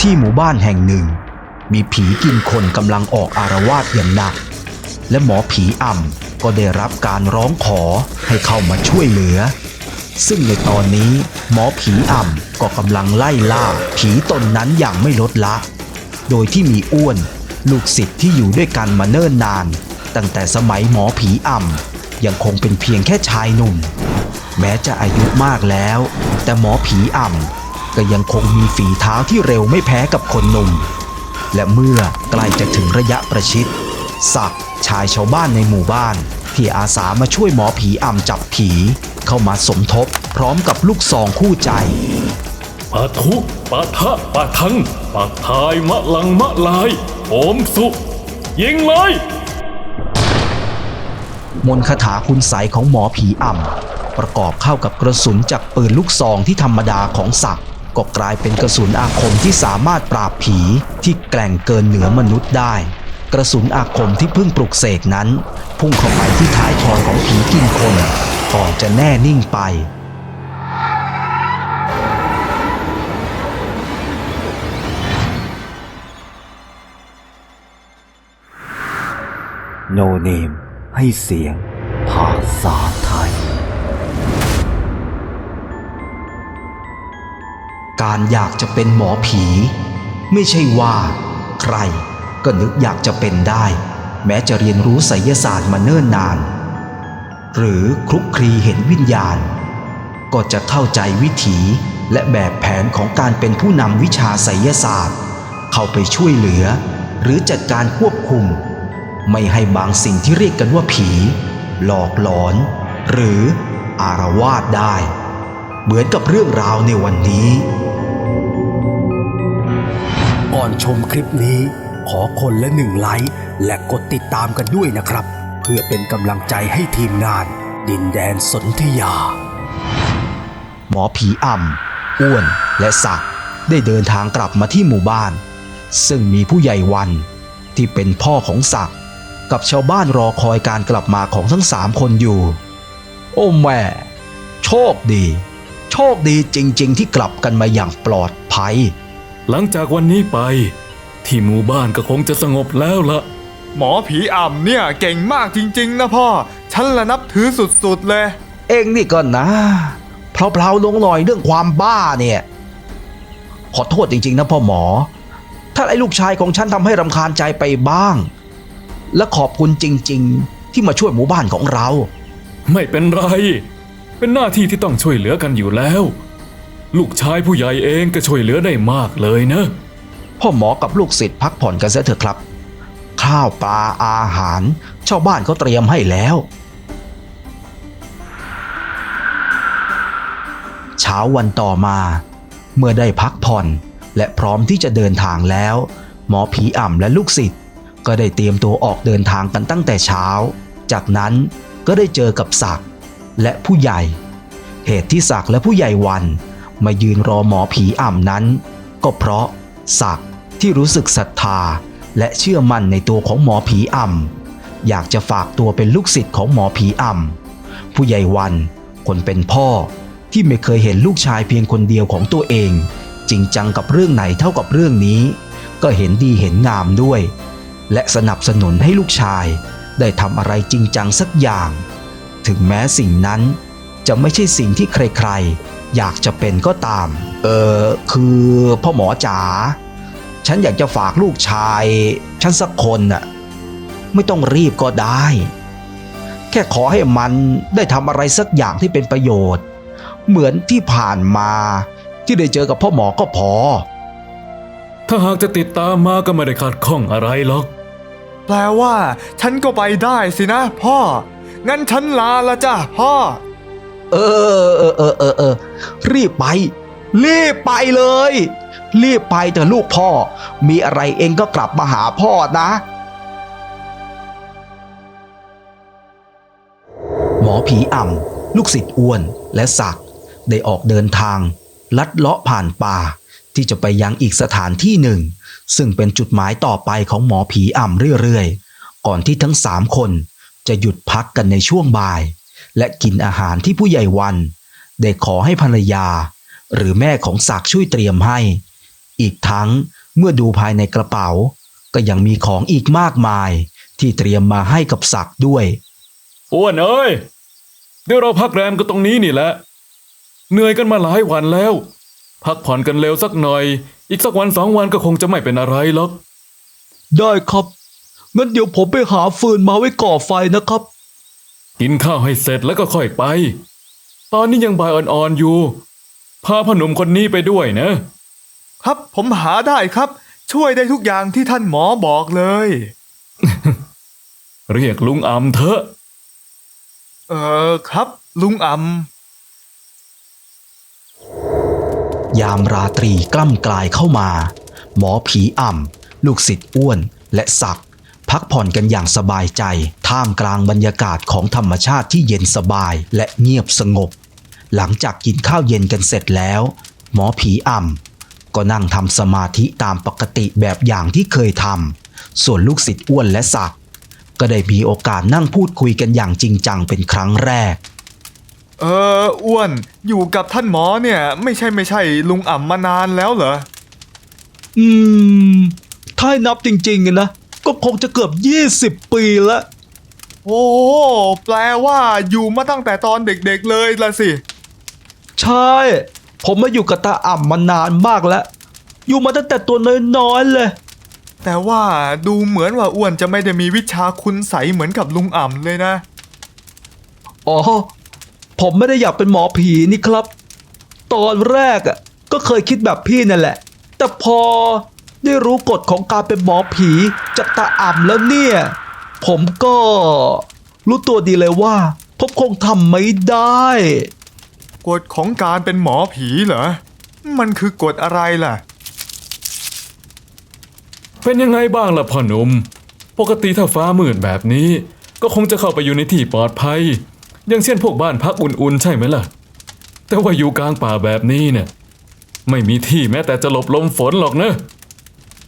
ที่หมู่บ้านแห่งหนึ่ง มีผีกินคนกำลังออกอารวาสอย่างหนัก และหมอผีอ่ำก็ได้รับการร้องขอให้เข้ามาช่วยเหลือ ซึ่งในตอนนี้หมอผีอ่ำก็กำลังไล่ล่าผีตนนั้นอย่างไม่ลดละ โดยที่มีอ้วนลูกศิษย์ที่อยู่ด้วยกันมาเนิ่นนาน ตั้งแต่สมัยหมอผีอ่ำยังคงเป็นเพียงแค่ชายหนุ่ม แม้จะอายุมากแล้ว แต่หมอผีอ่ำ ก็ยังคงมีฝีเท้าที่เร็วไม่แพ้กับคนหนุ่ม และเมื่อใกล้จะถึงระยะประชิดศักดิ์ชายชาวบ้านในหมู่บ้าน ที่อาสามาช่วยหมอผีอ่ำจับผี เข้ามาสมทบพร้อมกับลูกซองคู่ใจปะทุปะทะปะทังปะทายมะลังมะลายโอมสุยิงเลยมนต์คาถาคุณใสยของหมอผีอ่ำประกอบเข้ากับกระสุนจากปืนลูกซองที่ธรรมดาของศักดิ์ ก็กลายเป็นกระสุนอาคมที่สามารถปราบผีที่แกร่งเกินเหนือมนุษย์ได้ กระสุนอาคมที่เพิ่งปลุกเสกนั้น พุ่งเข้าไปที่ท้ายทอยของผีกินคนก่อนจะแน่นิ่งไปโนเนมให้เสียงภาษาไทย การอยากจะเป็นหมอผี ไม่ใช่ว่า ใครก็นึกอยากจะเป็นได้ แม้จะเรียนรู้ไสยศาสตร์มาเนิ่นนาน หรือคลุกคลีเห็นวิญญาณ ก็จะเข้าใจวิถีและแบบแผนของการเป็นผู้นำวิชาไสยศาสตร์ เข้าไปช่วยเหลือ หรือจัดการควบคุม ไม่ให้บางสิ่งที่เรียกกันว่าผี หลอกหลอน หรืออารวาสได้ เหมือนกับเรื่องราวในวันนี้ อนชมคลิปนี้ ขอคนละหนึ่งไลค์และกดติดตามกันด้วยนะครับ เพื่อเป็นกำลังใจให้ทีมงาน ดินแดนสนธยา หมอผีอ่ำอ้วนและศักได้เดินทางกลับมาที่หมู่บ้าน ซึ่งมีผู้ใหญ่วันที่เป็นพ่อของศักกับชาวบ้านรอคอยการกลับมาของทั้งสามคนอยู่ โอ้แม่ โชคดี โชคดีจริง ๆ ที่กลับกันมาอย่างปลอดภัย หลังจากวันนี้ไป ที่หมู่บ้านก็คงจะสงบแล้วละหมอผีอ่ำเนี่ยเก่งมากจริง ๆ นะพ่อ ฉันละนับถือสุดๆเลย เองนี่ก็นะเพลาๆลงหน่อยเรื่องความบ้าเนี่ย ขอโทษจริง ๆ นะพ่อหมอ ถ้าไอ้ลูกชายของฉันทำให้รำคาญใจไปบ้าง และขอบคุณจริง ๆ ที่มาช่วยหมู่บ้านของเรา ไม่เป็นไร เป็นหน้าที่ที่ต้องช่วยเหลือกันอยู่แล้ว ลูกชายผู้ใหญ่เองก็ช่วยเหลือได้มากเลยนะ พ่อหมอกับลูกศิษย์พักผ่อนกันเสียเถอะครับ ข้าวปลาอาหารชาวบ้านเขาเตรียมให้แล้ว เช้าวันต่อมา เมื่อได้พักผ่อนและพร้อมที่จะเดินทางแล้ว หมอผีอ่ำและลูกศิษย์ก็ได้เตรียมตัวออกเดินทางกันตั้งแต่เช้า จากนั้นก็ได้เจอกับศักและผู้ใหญ่ เหตุที่ศักและผู้ใหญ่วัน มายืนรอหมอผีอ่ำนั้น ก็เพราะศักที่รู้สึกศรัทธาและเชื่อมั่นในตัวของหมอผีอ่ำอยากจะฝากตัวเป็นลูกศิษย์ของหมอผีอ่ำผู้ใหญ่วัน คนเป็นพ่อที่ไม่เคยเห็นลูกชายเพียงคนเดียวของตัวเอง จริงจังกับเรื่องไหนเท่ากับเรื่องนี้ ก็เห็นดีเห็นงามด้วย และสนับสนุนให้ลูกชาย ได้ทำอะไรจริงจังสักอย่าง ถึงแม้สิ่งนั้นจะไม่ใช่สิ่งที่ใครๆ อยากจะเป็นก็ตาม เออคือพ่อหมอจ๋าฉันอยากจะฝากลูกชาย ฉันสักคนน่ะไม่ต้องรีบก็ได้ แค่ขอให้มันได้ทำอะไรสักอย่างที่เป็นประโยชน์ เหมือนที่ผ่านมาที่ได้เจอกับพ่อหมอก็พอ ถ้าหากจะติดตามมาก็ไม่ได้ขัดข้องอะไรหรอก แปลว่า ฉันก็ไปได้สินะพ่อ งั้นฉันลาละจ้ะพ่อ เออเออเออเออเออรีบไป รีบไปเลย รีบไปเถอะลูกพ่อ มีอะไรเองก็กลับมาหาพ่อนะ หมอผีอ่ำลูกศิษย์อ้วนและศักดได้ออกเดินทาง ลัดเลาะผ่านป่า ที่จะไปยังอีกสถานที่หนึ่ง ซึ่งเป็นจุดหมายต่อไปของหมอผีอ่ำเรื่อยๆ ก่อนที่ทั้งสามคนจะหยุดพักกันในช่วงบ่าย และกินอาหารที่ผู้ใหญ่วัน ได้ขอให้ภรรยา หรือแม่ของศักดิ์ช่วยเตรียมให้ อีกทั้งเมื่อดูภายในกระเป๋า ก็ยังมีของอีกมากมาย ที่เตรียมมาให้กับศักดิ์ด้วยอ้วนเอ้ยเดี๋ยวเราพักแรมกันตรงนี้นี่แหละเหนื่อยกันมาหลายวันแล้ว พักผ่อนกันเร็วสักหน่อย อีกสักวันสองวันก็คงจะไม่เป็นอะไรหรอกได้ครับงั้นเดี๋ยวผมไปหาฟืนมาไว้ก่อไฟนะครับ กินข้าวให้เสร็จแล้วก็ค่อยไป ตอนนี้ยังบ่ายอ่อนๆอยู่ พาพ่อหนุ่มคนนี้ไปด้วยนะ ครับผมหาได้ครับ ช่วยได้ทุกอย่างที่ท่านหมอบอกเลย เรียกลุงอำเถอะ เออครับ ลุงอำยามราตรีกล้ำกลายเข้ามา หมอผีอ่ำลูกศิษย์อ้วนและศักดิ์ พักผ่อนกันอย่างสบายใจ ท่ามกลางบรรยากาศของธรรมชาติที่เย็นสบายและเงียบสงบ หลังจากกินข้าวเย็นกันเสร็จแล้ว หมอผีอ่ำก็นั่งทำสมาธิตามปกติแบบอย่างที่เคยทำส่วนลูกศิษย์อ้วนและศักดิ์ก็ได้มีโอกาสนั่งพูดคุยกันอย่างจริงจังเป็นครั้งแรก เอออ้วน อยู่กับท่านหมอเนี่ย ไม่ใช่ไม่ใช่ลุงอ่ำมานานแล้วเหรอ อืม ถ้าให้นับจริงๆนะ ก็คงจะเกือบ 20 ปีแล้วโอ้แปลว่าอยู่มาตั้งแต่ตอนเด็กๆเลยละสิ ใช่ ผมมาอยู่กับตาอ่ำมานานมากแล้ว อยู่มาตั้งแต่ตัวน้อยๆเลย แต่ว่าดูเหมือนว่าอ้วนจะไม่ได้มีวิชาคุณใสยเหมือนกับลุงอ่ำเลยนะ อ๋อ ผมไม่ได้อยากเป็นหมอผีนี่ครับ ตอนแรกอะก็เคยคิดแบบพี่นั่นแหละ แต่พอ ได้รู้กฎของการเป็นหมอผีจากตาอ่ำแล้วเนี่ย ผมก็รู้ตัวดีเลยว่า ผมคงทำไม่ได้ กฎของการเป็นหมอผีเหรอ มันคือกฎอะไรล่ะ เป็นยังไงบ้างล่ะพ่อหนุ่ม ปกติถ้าฟ้ามืดแบบนี้ ก็คงจะเข้าไปอยู่ในที่ปลอดภัย อย่างเช่นพวกบ้านพักอุ่นๆ ใช่ไหมล่ะ แต่ว่าอยู่กลางป่าแบบนี้เนี่ย ไม่มีที่แม้แต่จะหลบลมฝนหรอกนะ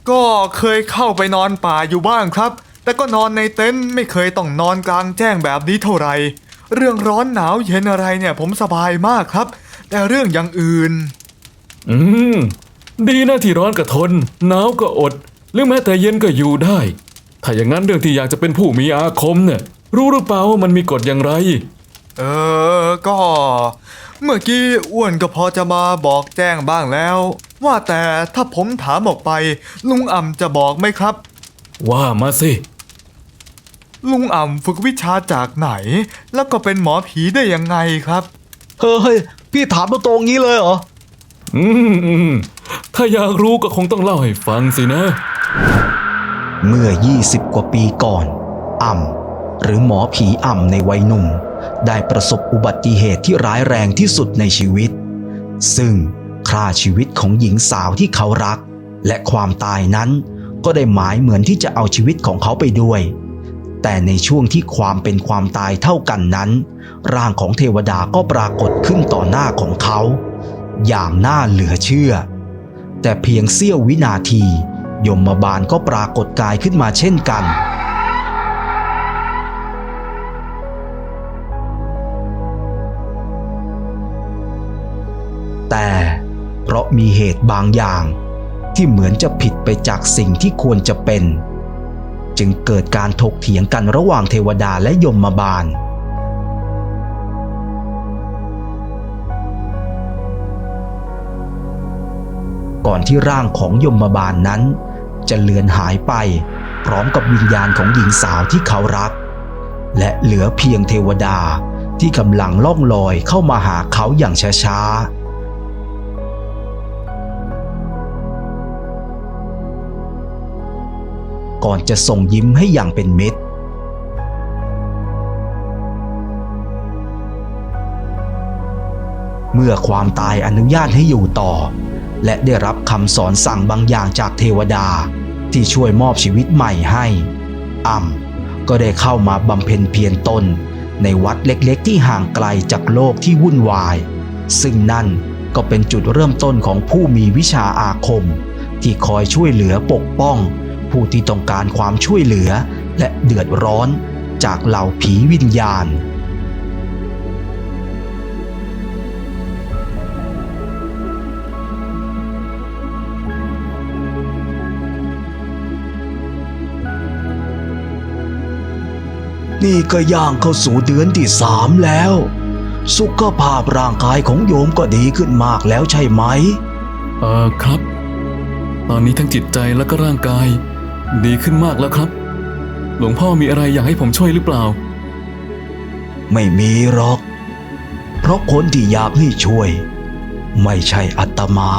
ก็เคยเข้าไปนอนป่าอยู่บ้างครับ แต่ก็นอนในเต็นท์ไม่เคยต้องนอนกลางแจ้งแบบนี้เท่าไหร่เรื่องร้อนหนาวเย็นอะไรเนี่ยผมสบายมากครับ แต่เรื่องอย่างอื่น อืม ดีนะที่ร้อนก็ทน หนาวก็อด หรือแม้แต่เย็นก็อยู่ได้ ถ้าอย่างนั้นเรื่องที่อยากจะเป็นผู้มีอาคมเนี่ย รู้หรือเปล่าว่ามันมีกฎอย่างไร เออ ก็ เมื่อกี้อ้วนก็พอจะมาบอกแจ้งบ้างแล้ว ว่าแต่ถ้าผมถามออกไป ลุงอ่ำจะบอกไหมครับ ว่ามาสิ ลุงอ่ำฝึกวิชาจากไหน แล้วก็เป็นหมอผีได้ยังไงครับ เฮ้ย พี่ถามตรงๆงี้เลยเหรอ อืมอืมถ้าอยากรู้ก็คงต้องเล่าให้ฟังสินะ เมื่อ 20 กว่าปีก่อน อ่ำหรือหมอผีอ่ำในวัยหนุ่ม ได้ประสบอุบัติเหตุที่ร้ายแรงที่สุดในชีวิต ซึ่ง ฆ่าชีวิตของหญิงสาวที่เขารัก และความตายนั้นก็ได้หมายเหมือนที่จะเอาชีวิตของเขาไปด้วย แต่ในช่วงที่ความเป็นความตายเท่ากันนั้น ร่างของเทวดาก็ปรากฏขึ้นต่อหน้าของเขา อย่างน่าเหลือเชื่อ แต่เพียงเสี้ยววินาที ยมบาลก็ปรากฏกายขึ้นมาเช่นกัน มีเหตุบางอย่าง ที่เหมือนจะผิดไปจากสิ่งที่ควรจะเป็น จึงเกิดการถกเถียงกันระหว่างเทวดาและยมบาล ก่อนที่ร่างของยมบาลนนั้น จะเลือนหายไป พร้อมกับวิญญาณของหญิงสาวที่เขารัก และเหลือเพียงเทวดาที่กำลังล่องลอยเข้ามาหาเขาอย่างช้าๆ ก่อนจะส่งยิ้มให้อย่างเป็นมิตร เมื่อความตายอนุญาตให้อยู่ต่อ และได้รับคำสอนสั่งบางอย่างจากเทวดาที่ช่วยมอบชีวิตใหม่ให้อ่ำก็ได้เข้ามาบำเพ็ญเพียรตนในวัดเล็กๆ ที่ห่างไกลจากโลกที่วุ่นวาย ซึ่งนั่นก็เป็นจุดเริ่มต้นของผู้มีวิชาอาคม ที่คอยช่วยเหลือปกป้อง ผู้ที่ต้องการความช่วยเหลือ และเดือดร้อนจากเหล่าผีวิญญาณ นี่ก็ย่างเข้าสู่เดือนที่สามแล้ว สุขภาพร่างกายของโยมก็ดีขึ้นมากแล้วใช่ไหม เออครับ ตอนนี้ทั้งจิตใจและก็ร่างกาย ดีขึ้นมากแล้วครับ หลวงพ่อมีอะไรอยากให้ผมช่วยหรือเปล่า ไม่มีหรอก เพราะคนที่อยากให้ช่วย ไม่ใช่อัตมา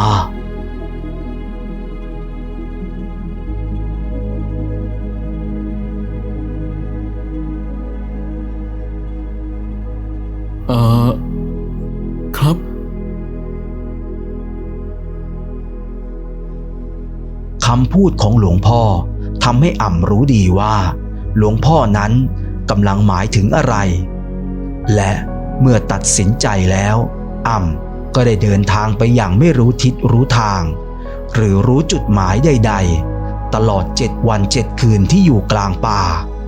เออครับ คำพูดของหลวงพ่อ ทำให้อ่ำรู้ดีว่า หลวงพ่อนั้นกำลังหมายถึงอะไร และเมื่อตัดสินใจแล้ว อ่ำก็ได้เดินทางไปอย่างไม่รู้ทิศรู้ทาง หรือรู้จุดหมายใด ๆ ตลอดเจ็ดวันเจ็ดคืนที่อยู่กลางป่า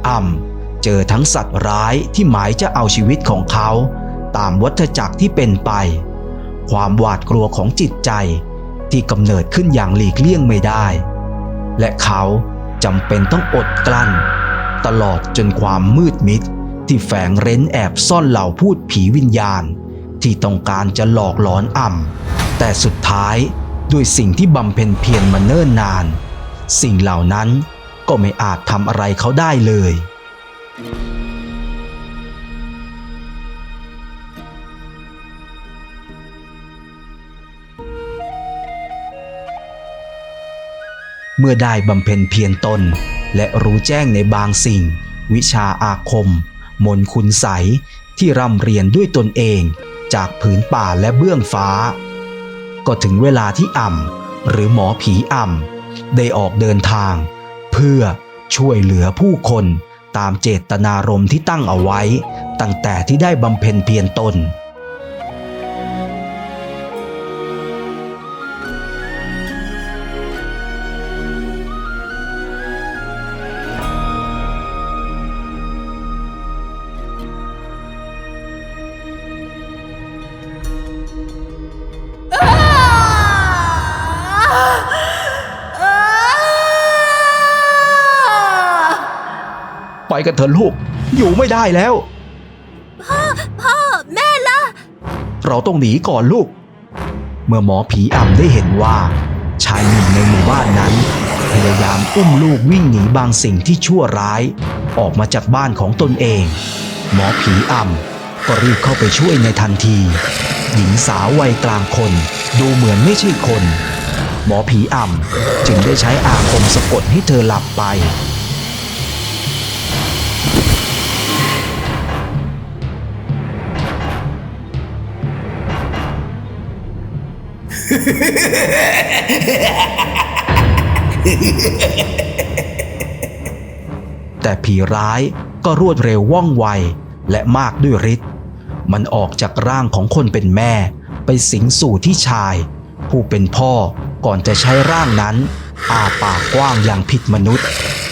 อ่ำเจอทั้งสัตว์ร้ายที่หมายจะเอาชีวิตของเขา ตามวัฏจักรที่เป็นไป ความหวาดกลัวของจิตใจที่กำเนิดขึ้นอย่างหลีกเลี่ยงไม่ได้ และเขา จำเป็นต้องอดกลั้น ตลอดจนความมืดมิด ที่แฝงเร้นแอบซ่อนเหล่าพูดผีวิญญาณ ที่ต้องการจะหลอกหลอนอ่ำแต่สุดท้ายด้วยสิ่งที่บำเพ็ญเพียรมาเนิ่นนาน สิ่งเหล่านั้นก็ไม่อาจทำอะไรเขาได้เลย เมื่อได้บำเพ็ญเพียรตน และรู้แจ้งในบางสิ่ง วิชาอาคม มนคุณใสที่ร่ำเรียนด้วยตนเองจากผืนป่าและเบื้องฟ้า ก็ถึงเวลาที่อ่ำหรือหมอผีอ่ำได้ออกเดินทาง เพื่อช่วยเหลือผู้คนตามเจตนารมณ์ที่ตั้งเอาไว้ ตั้งแต่ที่ได้บำเพ็ญเพียรตน กันเถอะลูก อยู่ไม่ได้แล้ว พ่อแม่ล่ะเราต้องหนีก่อนลูก เมื่อหมอผีอ่ำได้เห็นว่า ชายหนุ่มในหมู่บ้านนั้น พยายามอุ้มลูกวิ่งหนีบางสิ่งที่ชั่วร้าย ออกมาจากบ้านของตนเอง หมอผีอ่ำก็รีบเข้าไปช่วยในทันที หญิงสาววัยกลางคน ดูเหมือนไม่ใช่คน หมอผีอ่ำจึงได้ใช้อาคมสะกดให้เธอหลับไป แต่ผีร้ายก็รวดเร็วว่องไวและมากด้วยฤทธิ์มันออกจากร่างของคนเป็นแม่ ไปสิงสู่ที่ชาย ผู้เป็นพ่อก่อนจะใช้ร่างนั้นอาปากกว้างอย่างผิดมนุษย์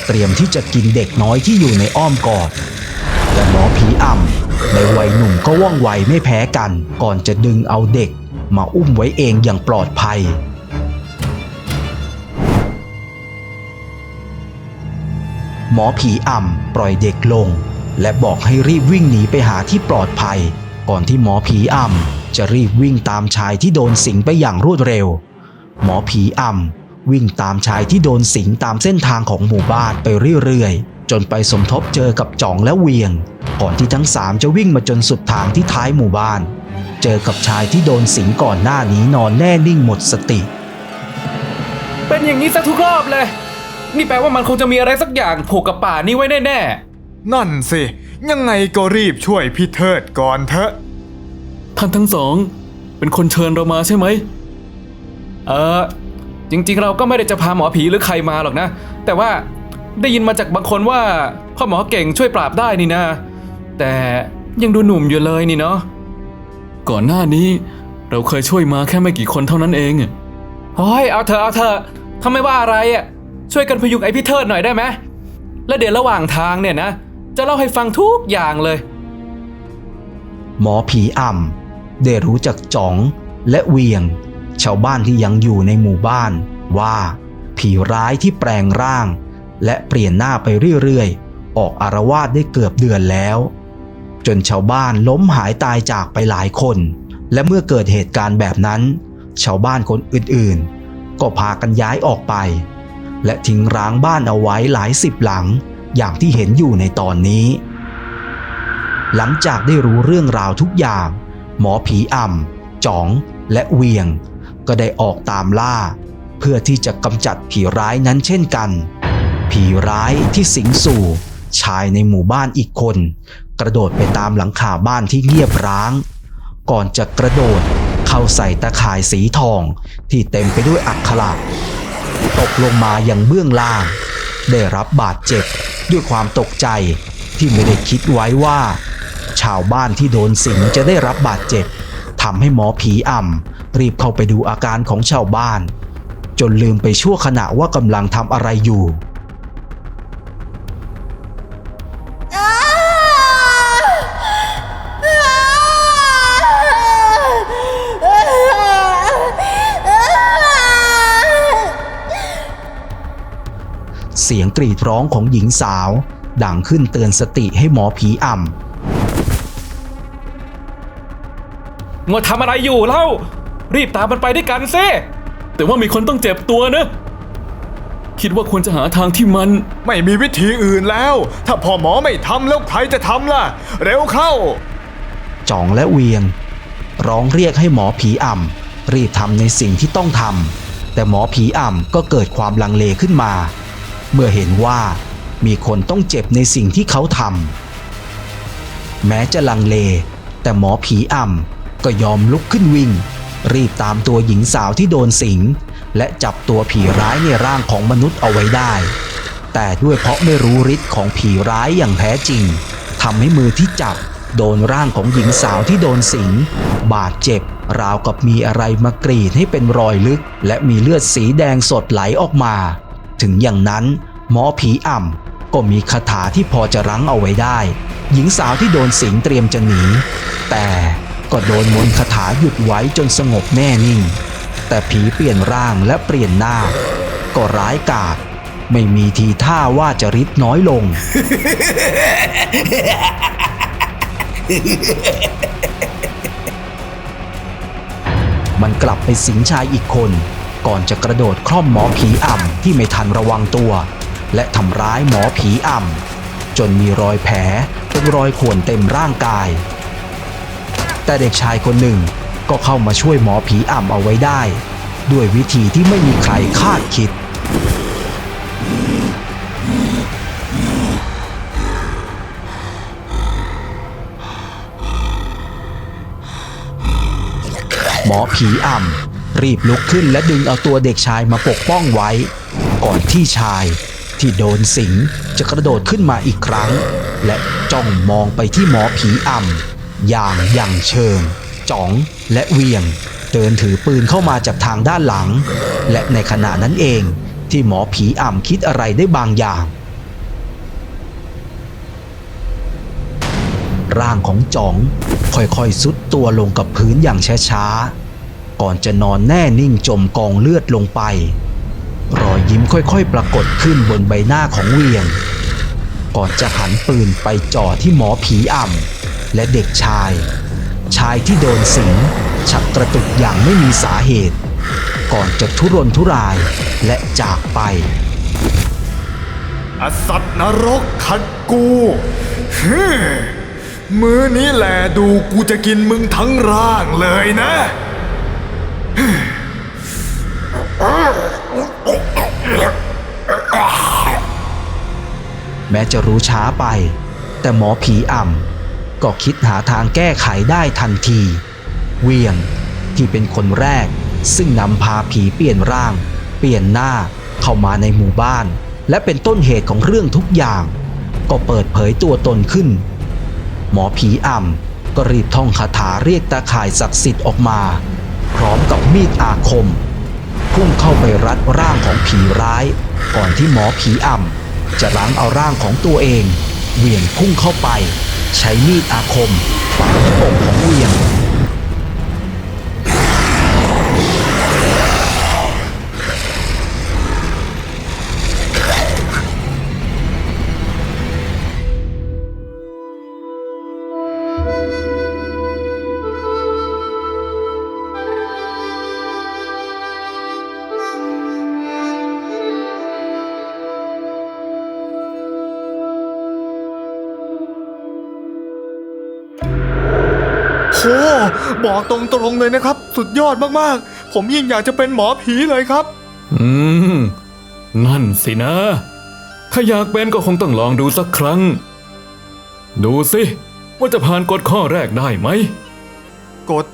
เตรียมที่จะกินเด็กน้อยที่อยู่ในอ้อมกอดแต่หมอผีอ่ำในวัยหนุ่มก็ว่องไวไม่แพ้กัน ก่อนจะดึงเอาเด็ก มาอุ้มไว้เองอย่างปลอดภัย หมอผีอ่ำปล่อยเด็กลง และบอกให้รีบวิ่งหนีไปหาที่ปลอดภัย ก่อนที่หมอผีอ่ำจะรีบวิ่งตามชายที่โดนสิงไปอย่างรวดเร็ว หมอผีอ่ำวิ่งตามชายที่โดนสิงตามเส้นทางของหมู่บ้านไปเรื่อยๆจนไปสมทบเจอกับจ่องและเวียง ก่อนที่ทั้งสามจะวิ่งมาจนสุดทางที่ท้ายหมู่บ้าน เจอกับชายที่โดนสิงก่อนหน้านี้นอนแน่นิ่งหมดสติ เป็นอย่างนี้ซะทุกรอบเลย นี่แปลว่ามันคงจะมีอะไรสักอย่างผูกกับป่านี้ไว้แน่นั่นสิ ยังไงก็รีบช่วยพี่เทิดก่อนเถอะๆท่านทั้งสอง เป็นคนเชิญเรามาใช่ไหม เออจริงๆ เราก็ไม่ได้จะพาหมอผีหรือใครมาหรอกนะ แต่ว่าได้ยินมาจากบางคนว่าพ่อหมอเก่งช่วยปราบได้นี่นะ แต่ยังดูหนุ่มอยู่เลยนี่เนาะ ก่อนหน้านี้เราเคยช่วยมาแค่ไม่กี่คนเท่านั้นเองโอ้ยเอาเถอะเอาเถอะทำไมว่าอะไรอะ ช่วยกันพยุงไอพี่เทิดหน่อยได้ไหมและเดี๋ยวระหว่างทางเนี่ยนะ จะเล่าให้ฟังทุกอย่างเลย หมอผีอ่ำได้รู้จักจ๋องและเวียง ชาวบ้านที่ยังอยู่ในหมู่บ้าน ว่า ผีร้ายที่แปลงร่าง และเปลี่ยนหน้าไปเรื่อยๆ ออกอารวาสได้เกือบเดือนแล้ว จนชาวบ้านล้มหายตายจากไปหลายคน และเมื่อเกิดเหตุการณ์แบบนั้น ชาวบ้านคนอื่นๆ ก็พากันย้ายออกไป และทิ้งร้างบ้านเอาไว้หลายสิบหลัง อย่างที่เห็นอยู่ในตอนนี้ หลังจากได้รู้เรื่องราวทุกอย่าง หมอผีอ่ำจ๋องและเวียง ก็ได้ออกตามล่า เพื่อที่จะกำจัดผีร้ายนั้นเช่นกัน ผีร้ายที่สิงสู่ชายในหมู่บ้านอีกคน กระโดดไปตามหลังคาบ้านที่เงียบร้าง ก่อนจะกระโดดเข้าใส่ตะข่ายสีทองที่เต็มไปด้วยอักขระตกลงมาอย่างเบื้องล่าง ได้รับบาดเจ็บด้วยความตกใจที่ไม่ได้คิดไว้ว่า ชาวบ้านที่โดนสิงจะได้รับบาดเจ็บทำให้หมอผีอ่ำรีบเข้าไปดูอาการของชาวบ้าน จนลืมไปชั่วขณะว่ากำลังทำอะไรอยู่ สียงกรีดร้องของหญิงสาว ดังขึ้นเตือนสติให้หมอผีอ่ำมัวทำอะไรอยู่เล่า รีบตามมันไปด้วยกันซิแต่ว่ามีคนต้องเจ็บตัวนะ คิดว่าควรจะหาทางที่มัน ไม่มีวิธีอื่นแล้ว ถ้าพ่อหมอไม่ทำแล้วใครจะทำล่ะ เร็วเข้าจ่องและเวียง ร้องเรียกให้หมอผีอ่ำรีบทำในสิ่งที่ต้องทำแต่หมอผีอ่ำก็เกิดความลังเลขึ้นมา เมื่อเห็นว่ามีคนต้องเจ็บในสิ่งที่เขาทำแม้จะลังเล แต่หมอผีอ่ำก็ยอมลุกขึ้นวิ่ง รีบตามตัวหญิงสาวที่โดนสิง และจับตัวผีร้ายในร่างของมนุษย์เอาไว้ได้ แต่ด้วยเพราะไม่รู้ฤทธิ์ของผีร้ายอย่างแท้จริงทำให้มือที่จับโดนร่างของหญิงสาวที่โดนสิง บาดเจ็บ ราวกับมีอะไรมากรีดให้เป็นรอยลึก และมีเลือดสีแดงสดไหลออกมา ถึงอย่างนั้น หมอผีอ่ำก็มีคาถาที่พอจะรั้งเอาไว้ได้ หญิงสาวที่โดนสิงเตรียมจะหนี แต่ก็โดนมนต์คาถาหยุดไว้จนสงบแน่นิ่ง แต่ผีเปลี่ยนร่างและเปลี่ยนหน้า ก็ร้ายกาจไม่มีทีท่าว่าจะริดน้อยลง มันกลับไปสิงชายอีกคน ก่อนจะกระโดดคล่อมหมอผีอ่ำที่ไม่ทันระวังตัว และทำร้ายหมอผีอ่ำจนมีรอยแผลเป็นรอยข่วนเต็มร่างกาย แต่เด็กชายคนหนึ่งก็เข้ามาช่วยหมอผีอ่ำเอาไว้ได้ ด้วยวิธีที่ไม่มีใครคาดคิด หมอผีอ่ำ รีบลุกขึ้นและดึงเอาตัวเด็กชายมาปกป้องไว้ ก่อนที่ชายที่โดนสิงจะกระโดดขึ้นมาอีกครั้ง และจ้องมองไปที่หมอผีอ่ำอย่างยังเชิงจ๋องและเวียง เดินถือปืนเข้ามาจากทางด้านหลัง และในขณะนั้นเองที่หมอผีอ่ำคิดอะไรได้บางอย่าง ร่างของจ๋องค่อยๆซุดตัวลงกับพื้นอย่างช้าๆ ก่อนจะนอนแน่นิ่งจมกองเลือดลงไป รอยยิ้มค่อยๆ ปรากฏขึ้นบนใบหน้าของเวียง ก่อนจะหันปืนไปจ่อที่หมอผีอ่ำและเด็กชาย ชายที่โดนสิงชักกระตุกอย่างไม่มีสาเหตุ ก่อนจะทุรนทุรายและจากไปอสัตว์นรกขัดกูฮึมมือนี้แหละดูกูจะกินมึงทั้งร่างเลยนะ แม้จะรู้ช้าไป แต่หมอผีอ่ำก็คิดหาทางแก้ไขได้ทันที เวียงที่เป็นคนแรก ซึ่งนำพาผีเปลี่ยนร่าง เปลี่ยนหน้าเข้ามาในหมู่บ้าน และเป็นต้นเหตุของเรื่องทุกอย่าง ก็เปิดเผยตัวตนขึ้น หมอผีอ่ำก็รีบท่องคาถาเรียกตาข่ายศักดิ์สิทธิ์ออกมา พร้อมกับมีดอาคม พุ่งเข้าไปรัดร่างของผีร้าย ก่อนที่หมอผีอ่ำจะล้างเอาร่างของตัวเอง เวียงพุ่งเข้าไป ใช้มีดอาคมฝังที่อกของเวียง บอกตรงๆเลยนะครับ สุดยอดมากๆ ผมยิ่งอยากจะเป็นหมอผีเลยครับ อืม นั่นสินะ ถ้าอยากเป็นก็คงต้องลองดูสักครั้ง ดูสิว่าจะผ่านกฎข้อแรกได้ไหมกด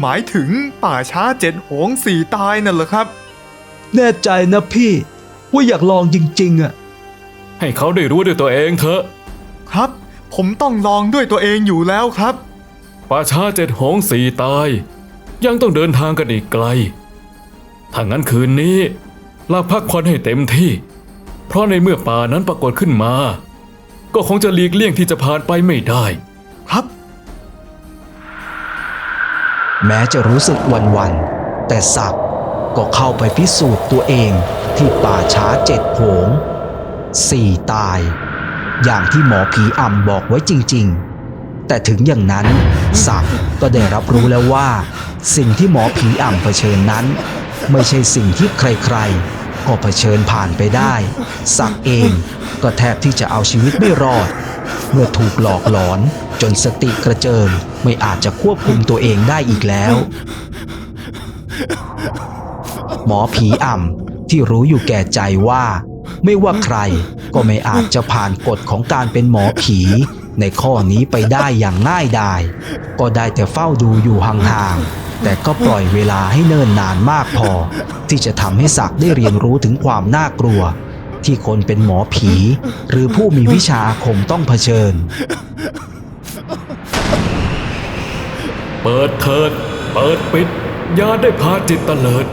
หมายถึงป่าช้าเจ็ดโหงสี่ตายนั่นเหรอครับ แน่ใจนะพี่ ว่าอยากลองจริงๆอะ ให้เขาได้รู้ด้วยตัวเองเถอะ ครับ ผมต้องลองด้วยตัวเองอยู่แล้วครับ ป่าช้าเจ็ดหงสีตาย ยังต้องเดินทางกันอีกไกล ถ้างั้นคืนนี้ลาพักผ่อนให้เต็มที่ เพราะในเมื่อป่านั้นปรากฏขึ้นมา ก็คงจะหลีกเลี่ยงที่จะผ่านไปไม่ได้ ครับ แม้จะรู้สึกวันวันแต่ศักก็เข้าไปพิสูจน์ตัวเองที่ป่าช้าเจ็ดโหงสี่ตาย อย่างที่หมอผีอ่ำบอกไว้จริง ๆ แต่ถึงอย่างนั้นศักดิ์ก็ได้รับรู้แล้วว่า สิ่งที่หมอผีอ่ำเผชิญนั้น ไม่ใช่สิ่งที่ใครๆ ก็เผชิญผ่านไปได้ศักดิ์เองก็แทบที่จะเอาชีวิตไม่รอด เมื่อถูกหลอกหลอนจนสติกระเจิงไม่อาจจะควบคุมตัวเองได้อีกแล้ว หมอผีอ่ำที่รู้อยู่แก่ใจว่า ไม่ว่าใครก็ไม่อาจจะผ่านกฎของการเป็นหมอผี ในข้อนี้ไปได้อย่างง่ายดาย ก็ได้แต่เฝ้าดูอยู่ห่างๆ แต่ก็ปล่อยเวลาให้เนิ่นนานมากพอ ที่จะทำให้ศักดิ์ได้เรียนรู้ถึงความน่ากลัว ที่คนเป็นหมอผี หรือผู้มีวิชาอาคมต้องเผชิญ เปิดเถิด เปิดปิด อย่าได้พาจิตเตลิด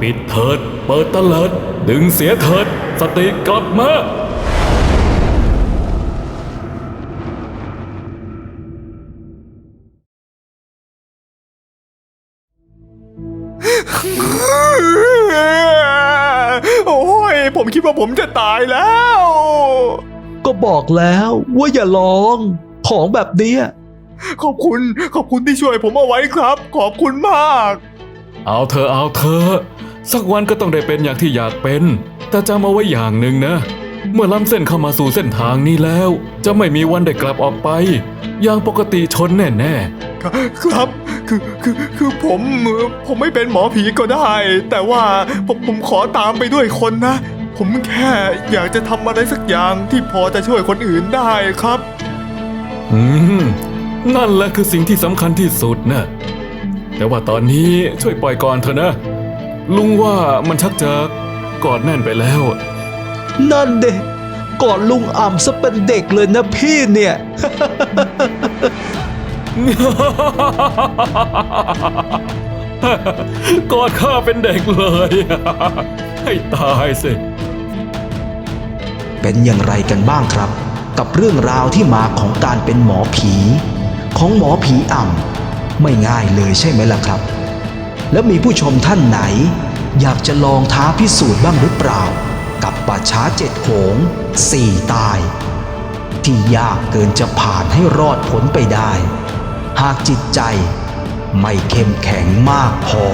ปิดเถิด เปิดเตลิด ดึงเสียเถิด สติกลับมา ผมคิดว่าผมจะตายแล้ว ก็บอกแล้วว่าอย่าลองของแบบเนี้ยขอบคุณขอบคุณที่ช่วยผมเอาไว้ครับ ขอบคุณมาก เอาเธอะเอาเธอะสักวันก็ต้องได้เป็นอย่างที่อยากเป็น แต่จำเอาไว้อย่างหนึ่งนะ เมื่อล้ำเส้นเข้ามาสู่เส้นทางนี้แล้ว จะไม่มีวันได้กลับออกไป อย่างปกติชนแน่ครับครับคือคือคือผมผมไม่เป็นหมอผีก็ได้ แต่ว่าผมผมขอตามไปด้วยคนนะ ผมแค่อยากจะทำอะไรสักอย่างที่พอจะช่วยคนอื่นได้ครับๆอืม นั่นแหละคือสิ่งที่สำคัญที่สุดนะ แต่ว่าตอนนี้ช่วยปล่อยก่อนเถอะนะ ลุงว่ามันชักจะกอดแน่นไปแล้ว นั่นเด็กกอดลุงอ่ำซะเป็นเด็กเลยนะพี่เนี่ย กอดข้าเป็นเด็กเลย ให้ตายสิ เป็นอย่างไรกันบ้างครับ กับเรื่องราวที่มาของการเป็นหมอผี ของหมอผีอ่ำไม่ง่ายเลยใช่ไหมล่ะครับ แล้วมีผู้ชมท่านไหน อยากจะลองท้าพิสูจน์บ้างหรือเปล่า กับป่าช้าเจ็ดโขงสี่ตาย ที่ยากเกินจะผ่านให้รอดพ้นไปได้ หากจิตใจไม่เข้มแข็งมากพอ